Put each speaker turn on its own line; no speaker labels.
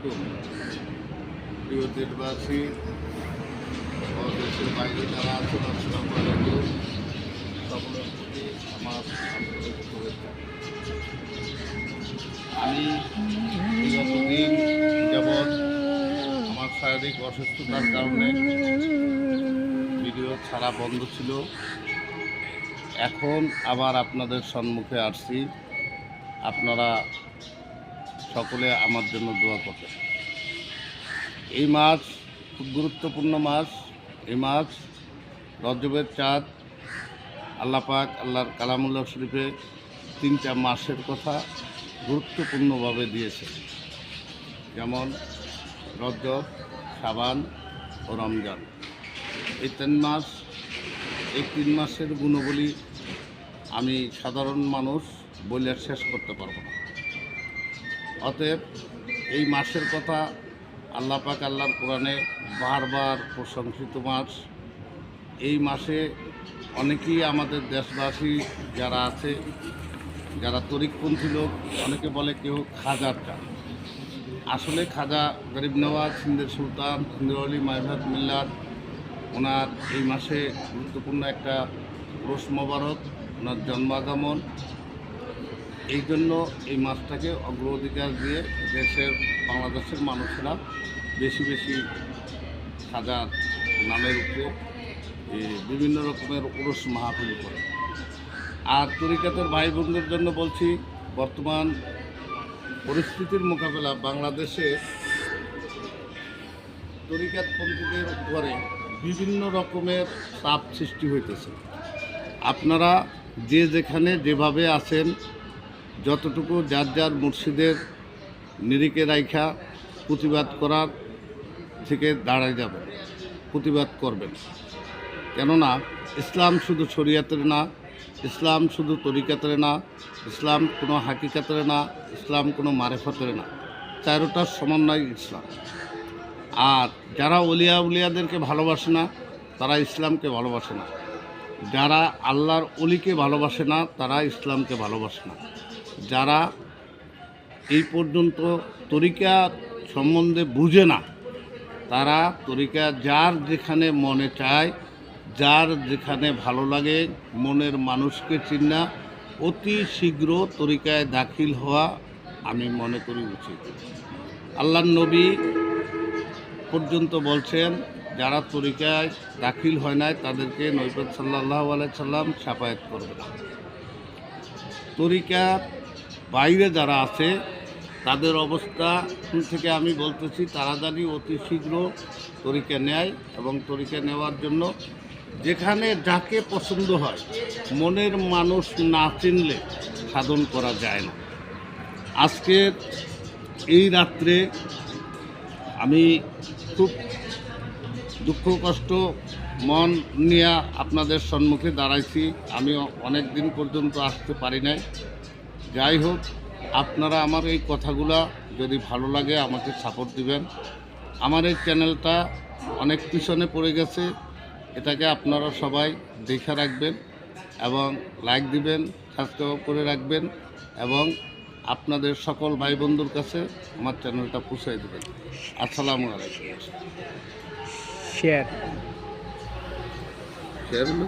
প্রিয় দেশবাসী দেশের বাইরে যারা আছেন আসসালামু আলাইকুম সকলের প্রতি আমার আমি বিগত দিন আমার শারীরিক অসুস্থতার কারণে ভিডিও ছাড়া বন্ধ ছিল। এখন আবার আপনাদের সম্মুখে আসছি। আপনারা সকলে আমার জন্য দোয়া করবেন এই মাছ খুব গুরুত্বপূর্ণ মাছ এই মাছ রজবের চাঁদ, আল্লাহ পাক আল্লাহর কালামুল্লাহ শরীফে তিনটা মাসের কথা গুরুত্বপূর্ণভাবে দিয়েছে। যেমন রজব সাবান ও রমজান। এই তিন মাস, এই তিন মাসের গুণবলী আমি সাধারণ মানুষ বলে শেষ করতে পারব না। অতএব এই মাসের কথা আল্লাহ পাক আল্লাহর কোরআনে বারবার প্রশংসিত মাস। এই মাসে অনেকেই আমাদের দেশবাসী যারা আছে, যারা তরিকপন্থী লোক, অনেকে বলে কেউ খাজার চান আসলে খাজা গরিব নওয়াজ, সিন্ধের সুলতান, সিন্ধুর আলী মাহবাদ মিল্লার ওনার এই মাসে গুরুত্বপূর্ণ একটা রোস মোবারক, ওনার জন্মাগমন এই জন্য এই মাছটাকে অগ্রাধিকার দিয়ে দেশের, বাংলাদেশের মানুষেরা বেশি বেশি সাজার নামের উপরে বিভিন্ন রকমের উরস মাহফিল করে। আর তরিকাতের ভাই বোনদের জন্য বলছি, বর্তমান পরিস্থিতির মোকাবেলা বাংলাদেশে তরিকাতপন্থীদের উপরে বিভিন্ন রকমের চাপ সৃষ্টি হইতেছে। আপনারা যে যেখানে যেভাবে আছেন যতটুকু যার যার মুর্শিদের নিরিকে রাইখা প্রতিবাদ করার থেকে দাঁড়ায় যাবেন প্রতিবাদ করবেন। কেননা ইসলাম শুধু শরিয়াতের না, ইসলাম শুধু তরিকাতের না, ইসলাম কোনো হাকিকাতের না, ইসলাম কোনো মারেফতের না। চারোটার সমন্বয় ইসলাম। আর যারা অলিয়া উলিয়াদেরকে ভালোবাসে না, তারা ইসলামকে ভালোবাসে না। যারা আল্লাহর অলিকে ভালোবাসে না, তারা ইসলামকে ভালোবাসে না। যারা এই পর্যন্ত তরিকা সম্বন্ধে বুঝে না, তারা তরিকা যার যেখানে মনে চায়, যার যেখানে ভালো লাগে, মনের মানুষকে চিন্না, অতি শীঘ্র তরিকায় দাখিল হওয়া আমি মনে করি উচিত। আল্লাহ নবী পর্যন্ত বলছেন, যারা তরিকায় দাখিল হয় নাই, তাদেরকে নৈবত সাল্লাহ আলাই সাল্লাম সাপায়াত করবে না। তরিকার বাইরে যারা আছে, তাদের অবস্থা থেকে আমি বলতেছি তাড়াতাড়ি অতি শীঘ্র তরিকে নেয় এবং তরিকা নেওয়ার জন্য যেখানে যাকে পছন্দ হয়, মনের মানুষ না চিনলে সাধন করা যায় না। আজকের এই রাত্রে আমি খুব দুঃখ, কষ্ট, মন নিয়ে আপনাদের সম্মুখে দাঁড়াইছি। আমি অনেক দিন পর্যন্ত আসতে পারি নাই। যাই হোক আপনারা আমার এই কথাগুলা যদি ভালো লাগে আমাকে সাপোর্ট দিবেন। আমার এই চ্যানেলটা অনেক পিছনে পড়ে গেছে এটাকে আপনারা সবাই দেখে রাখবেন এবং লাইক দিবেন সাবস্ক্রাইব করে রাখবেন এবং আপনাদের সকল ভাই বন্ধুর কাছে আমার চ্যানেলটা পৌঁছাই দেবেন। আসসালামু আলাইকুম।
Share
share